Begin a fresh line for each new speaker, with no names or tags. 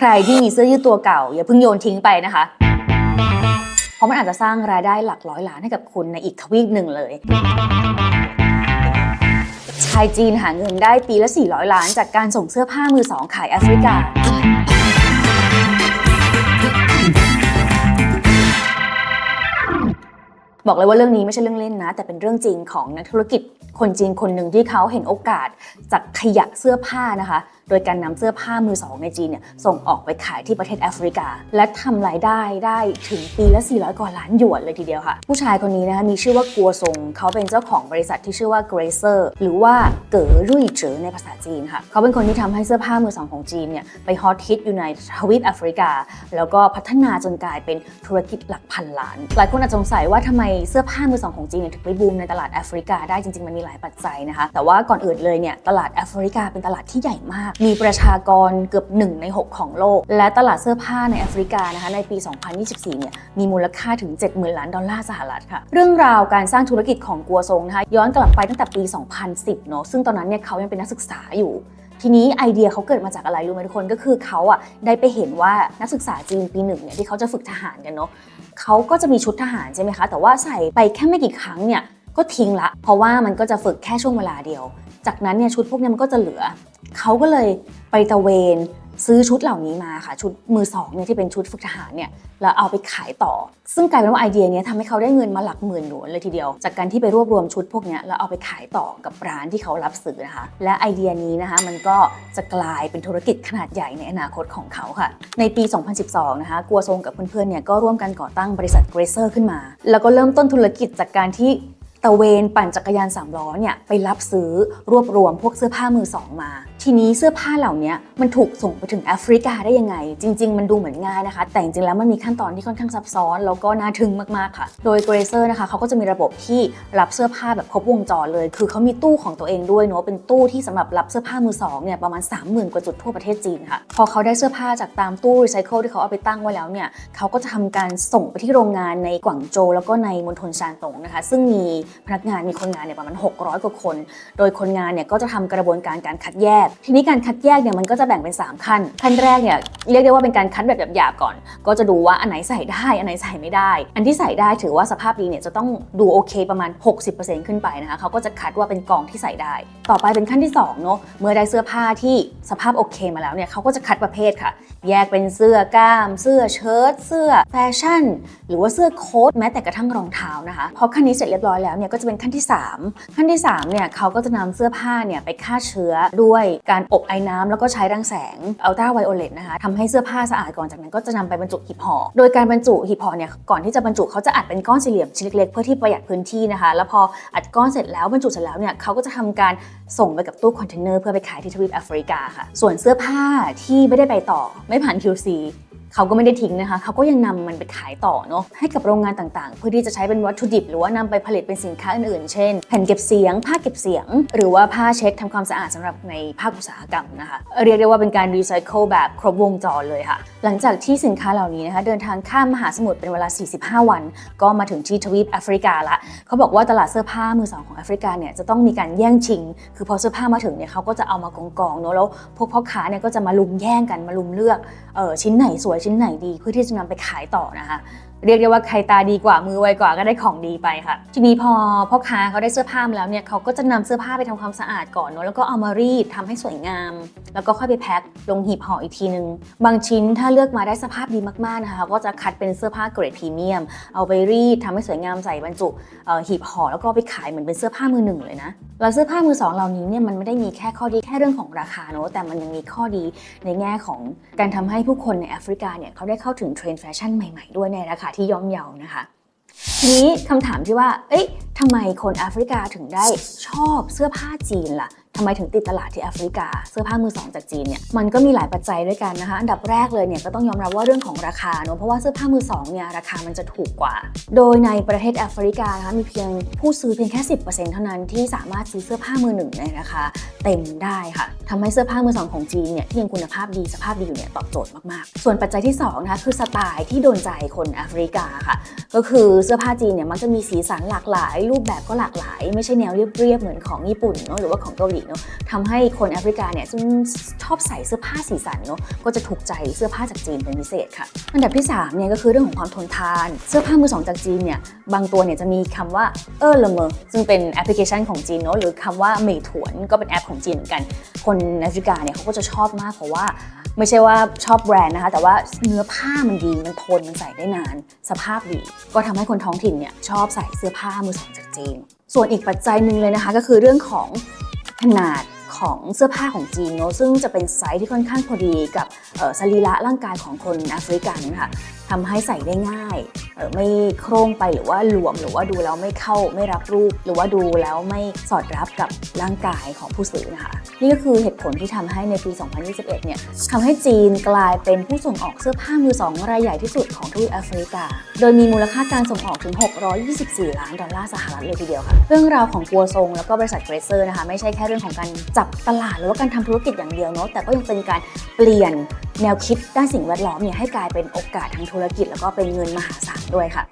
ใครที่มีเสื้อยืดตัวเก่า อย่าเพิ่งโยนทิ้งไปนะคะ เพราะมันอาจจะสร้างรายได้หลักร้อยล้านให้กับคุณในอีกทวีปหนึ่งเลย ชายจีนหาเงินได้ปีละ 400 ล้าน จากการส่งเสื้อผ้ามือสองขายแอฟริกาบอกเลยว่าเรื่องนี้ไม่ใช่เรื่องเล่นนะ แต่เป็นเรื่องจริงของนักธุรกิจคนจีนคนหนึ่งที่เขาเห็นโอกาสจากขยะเสื้อผ้านะคะ โดยการนำเสื้อผ้ามือสองในจีนเนี่ยส่งออกไปขายที่ประเทศแอฟริกา และทำรายได้ได้ถึงปีละ 400 กว่าล้านหยวนเลยทีเดียวค่ะ ผู้ชายคนนี้นะคะมีชื่อว่ากัวซงเขาเป็นเจ้าของบริษัทที่ชื่อว่า Grazer หรือว่าเก๋อรุ่ยเจ๋อในภาษาจีนค่ะ เขาเป็นคนที่ทำให้เสื้อผ้ามือสองของจีนเนี่ยไปฮอตฮิตอยู่ในทวีปแอฟริกา แล้วก็พัฒนาจนกลายเป็นธุรกิจหลักพันล้าน หลายคนอาจสงสัยว่าทำไมเสื้อผ้ามือสองของจีนเนี่ยถึงไปบูมในตลาดแอฟริกาได้จริงๆมันมีหลายปัจจัยนะคะ แต่ว่าก่อนอื่นเลยเนี่ยตลาดแอฟริกาเป็นตลาดที่ใหญ่มากมีประชากรเกือบ 1 ใน 6 ของโลก และตลาดเสื้อผ้าในแอฟริกานะคะในปี 2024 เนี่ยมีมูลค่าถึง 70,000 ล้านดอลลาร์สหรัฐค่ะ เรื่องราวการสร้างธุรกิจของกัวซงนะคะย้อนกลับไปตั้งแต่ปี 2010 เนอะซึ่งตอนนั้นเนี่ยเขายังเป็นนักศึกษาอยู่ทีนี้ไอเดียเขาเกิดมาจากอะไรรู้ไหมทุกคนก็คือเขาอะได้ไปเห็นว่านักศึกษาจีนปีหนึ่งเนี่ยที่เขาจะฝึกทหารกันเนาะเขาก็จะมีชุดทหารใช่ไหมคะ แต่ว่าใส่ไปแค่ไม่กี่ครั้งเนี่ยก็ทิ้งละ เพราะว่ามันก็จะฝึกแค่ช่วงเวลาเดียว จากนั้นเนี่ยชุดพวกนี้มันก็จะเหลือ เขาก็เลยไปตะเวนซื้อชุดเหล่านี้มาค่ะ ชุดมือสองเนี่ยที่เป็นชุดฝึกทหารเนี่ยแล้วเอาไปขายต่อ ซึ่งกลายเป็นว่าไอเดียนี้ทำให้เขาได้เงินมาหลักหมื่นหยวนเลยทีเดียว จากการที่ไปรวบรวมชุดพวกนี้แล้วเอาไปขายต่อกับร้านที่เขารับซื้อนะคะ และไอเดียนี้นะคะมันก็จะกลายเป็นธุรกิจขนาดใหญ่ในอนาคตของเขาค่ะ ในปี 2012 นะคะกัวซงกับเพื่อนๆเนี่ยก็ร่วมกันก่อตั้งบริษัทเกรเซอร์ขึ้นมา แล้วก็เริ่มต้นธุรกิจจากการที่ ตะเวนปั่นจักรยานสามล้อเนี่ยไปรับซื้อรวบรวมพวกเสื้อผ้ามือสองมา ทีนี้เสื้อผ้าเหล่านี้มันถูกส่งไปถึงแอฟริกาได้ยังไง จริง ๆ มันดูเหมือนง่ายนะคะ แต่จริงๆแล้วมันมีขั้นตอนที่ค่อนข้างซับซ้อน แล้วก็น่าทึ่งมากๆค่ะ โดยเกรเซอร์นะคะเขาก็จะมีระบบที่รับเสื้อผ้าแบบครบวงจรเลย คือเขามีตู้ของตัวเองด้วยเนาะเป็นตู้ที่สำหรับรับเสื้อผ้ามือสองเนี่ยประมาณ 30,000 กว่าจุดทั่วประเทศจีนค่ะ พอเขาได้เสื้อผ้าจากตามตู้รีไซเคิลที่เขาเอาไปตั้งไว้แล้วเนี่ยเขาก็จะทำการส่งไปที่โรงงานในกวางโจวแล้วก็ในมณฑลซานตงนะคะ ซึ่งมีพนักงานมีคนงานเนี่ยประมาณ 600 กว่าคน โดยคนงานเนี่ยก็จะทำกระบวนการการคัดแยกทีนี้การคัดแยกเนี่ยมันก็จะแบ่งเป็น 3 ขั้น ขั้นแรกเนี่ยเรียกได้ว่าเป็นการคัดแบบหยาบๆก่อน ก็จะดูว่าอันไหนใส่ได้ อันไหนใส่ไม่ได้ อันที่ใส่ได้ถือว่าสภาพดีเนี่ยจะต้องดูโอเคประมาณ 60%ขึ้นไปนะคะเขาก็จะคัดว่าเป็นกองที่ใส่ได้ ต่อไปเป็นขั้นที่2เนาะเมื่อได้เสื้อผ้าที่สภาพโอเคมาแล้วเนี่ยเขาก็จะคัดประเภทค่ะ แยกเป็นเสื้อกล้าม เสื้อเชิ้ตเสื้อแฟชั่น หรือว่าเสื้อโค้ทแม้แต่กระทั่งรองเท้านะคะพอขั้นนี้เสร็จเรียบร้อยแล้วเนี่ยก็จะเป็นขั้นที่ 3 ขั้นที่3เนี่ยเขาก็จะนำเสื้อผ้าเนี่ยไปฆ่าเชื้อด้วยการอบไอ้น้ำแล้วก็ใช้รังแสงอัลตราไวโอเลตนะคะทำให้เสื้อผ้าสะอาดก่อนจากนั้นก็จะนำไปบรรจุหีบห่อโดยการบรรจุหีบห่อเนี่ยก่อนที่จะบรรจุเขาจะอัดเป็นก้อนสี่เหลี่ยมชิ้นเล็กๆเพื่อที่ประหยัดพื้นที่นะคะ แล้วพออัดก้อนเสร็จแล้วบรรจุเสร็จแล้วเนี่ยเขาก็จะทำการส่งไปกับตู้คอนเทนเนอร์เพื่อไปขายที่ทวีปแอฟริกาค่ะส่วนเสื้อผ้าที่ไม่ได้ไปต่อไม่ผ่าน QC เขาก็ไม่ได้ทิ้งนะคะ เขาก็ยังนำมันไปขายต่อเนาะให้กับโรงงานต่างๆ เพื่อที่จะใช้เป็นวัตถุดิบ หรือว่านำไปผลิตเป็นสินค้าอื่นๆ เช่น แผ่นเก็บเสียง ผ้าเก็บเสียง หรือว่าผ้าเช็ดทำความสะอาดสำหรับในภาคอุตสาหกรรมนะคะ เรียกได้ว่าเป็นการรีไซเคิลแบบครบวงจรเลยค่ะ หลังจากที่สินค้าเหล่านี้นะคะเดินทางข้ามมหาสมุทรเป็นเวลา 45 วัน ก็มาถึงที่ทวีปแอฟริกาละเขาบอกว่าตลาดเสื้อผ้ามือสองของแอฟริกาเนี่ยจะต้องมีการแย่งชิง คือพอเสื้อผ้ามาถึงเนี่ยเขาก็จะเอามากองๆเนาะแล้วพวกพ่อค้าเนี่ยก็จะมาลุมแย่งกันมาลุมเลือกออชิ้นไหนสวยชิ้นไหนดีเพื่อที่จะนำไปขายต่อนะคะ เรียกได้ว่าใครตาดีกว่ามือไวกว่าก็ได้ของดีไปค่ะ ทีนี้พอพ่อค้าเขาได้เสื้อผ้ามาแล้วเนี่ยเขาก็จะนำเสื้อผ้าไปทำความสะอาดก่อนเนาะแล้วก็เอามารีดทำให้สวยงาม แล้วก็ค่อยไปแพ็คลงหีบห่ออีกทีนึง บางชิ้นถ้าเลือกมาได้สภาพดีมากๆนะคะก็จะคัดเป็นเสื้อผ้าเกรดพรีเมียม เอาไปรีดทำให้สวยงามใส่บรรจุหีบห่อแล้วก็ไปขายเหมือนเป็นเสื้อผ้ามือหนึ่งเลยนะ แล้วเสื้อผ้ามือสองเหล่านี้เนี่ยมันไม่ได้มีแค่ข้อดีแค่เรื่องของราคาเนาะแต่มันยังมีข้อดีในแง่ของการทำให้ผู้คนในแอฟริกาเนี่ยเขาได้เข้าถึงเทรนด์แฟชั่นใหม่ๆด้วยในราคาที่ย่อมเยานะคะทีนี้คำถามที่ว่า เอ๊ะทำไมคนแอฟริกาถึงได้ชอบเสื้อผ้าจีนล่ะ ทำไมถึงติดตลาดที่แอฟริกา เสื้อผ้ามือสองจากจีนเนี่ยมันก็มีหลายปัจจัยด้วยกันนะคะอันดับแรกเลยเนี่ยก็ต้องยอมรับว่าเรื่องของราคาเนอะเพราะว่าเสื้อผ้ามือสองเนี่ยราคามันจะถูกกว่า โดยในประเทศแอฟริกานะคะมีเพียงผู้ซื้อเพียงแค่ 10%เท่านั้นที่สามารถซื้อเสื้อผ้ามือหนึ่งในราคาเต็มได้ค่ะทำให้เสื้อผ้ามือสองของจีนเนี่ยที่ยังคุณภาพดีสภาพดีอยู่เนี่ยตอบโจทย์มากๆ ส่วนปัจจัยที่สองนะคะคือสไตล์ที่โดนใจคนแอฟริกาค่ะก็คือเสื้อผ้าจีนเนี่ยมักจะมีสีสันหลากหลาย รูปแบบก็หลากหลาย ไม่ใช่แนวเรียบๆเหมือนของญี่ปุ่นเนอะหรือว่าของเกาหลีเนาะทำให้คนแอฟริกาเนี่ยซึ่งชอบใส่เสื้อผ้าสีสันเนาะก็จะถูกใจเสื้อผ้าจากจีนเป็นพิเศษค่ะอันดับที่3เนี่ยก็คือเรื่องของความทนทาน เสื้อผ้ามือสองจากจีนเนี่ยบางตัวเนี่ยจะมีคำว่าเออละเมอซึ่งเป็นแอปพลิเคชันของจีนเนาะหรือคำว่าเมยถวนก็เป็นแอปของจีนเหมือนกัน คนแอฟริกาเนี่ยเขาก็จะชอบมากเพราะว่าไม่ใช่ว่าชอบแบรนด์นะคะ แต่ว่าเนื้อผ้ามันดีมันทนมันใส่ได้นาน สภาพดี ก็ทำให้คนท้องถิ่นเนี่ยชอบใส่เสื้อผ้ามือสองจากจีน ส่วนอีกปัจจัยหนึ่งเลยนะคะ ก็คือเรื่องของ ขนาดของเสื้อผ้าของจีนเนอะซึ่งจะเป็นไซส์ที่ค่อนข้างพอดีกับสรีระร่างกายของคนแอฟริกันค่ะทำให้ใส่ได้ง่ายไม่โคร่งไปหรือว่าหลวมหรือว่าดูแล้วไม่เข้าไม่รับรูป หรือว่าดูแล้วไม่สอดรับกับร่างกายของผู้ซื้อนะคะ นี่ก็คือเหตุผลที่ทำให้ในปี 2021 เนี่ยทำให้จีนกลายเป็นผู้ส่งออกเสื้อผ้ามือสองรายใหญ่ที่สุดของทวีปแอฟริกา โดยมีมูลค่าการส่งออกถึง 624 ล้านดอลลาร์สหรัฐเลยทีเดียวค่ะ เรื่องราวของกัวซงแล้วก็บริษัทเกรเซอร์นะคะไม่ใช่แค่เรื่องของการจับตลาดหรือว่าการทำธุรกิจอย่างเดียวเนาะแต่ก็ยังเป็นการเปลี่ยน แนวคิดด้านสิ่งแวดล้อมเนี่ยให้กลายเป็นโอกาสทางธุรกิจ แล้วก็เป็นเงินมหาศาลด้วยค่ะ